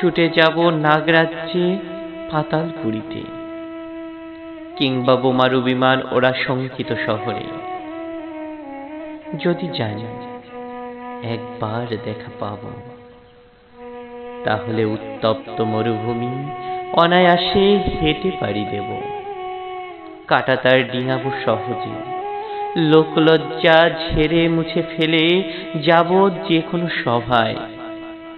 ছুটে যাব নাগরাজ্যে পাতালপুরীতে কিংবা বোমারু বিমান ওরা শঙ্কিত শহরে। যদি জানি, একবার দেখা পাব। তাহলে উত্তপ্ত মরুভূমি অনায়াসে হেঁটে পাড়ি দেব। কাটাতার ডিঙাবো সহজে। লোকলজ্জা ঝেড়ে মুছে ফেলে যাব যে কোনো সভায়।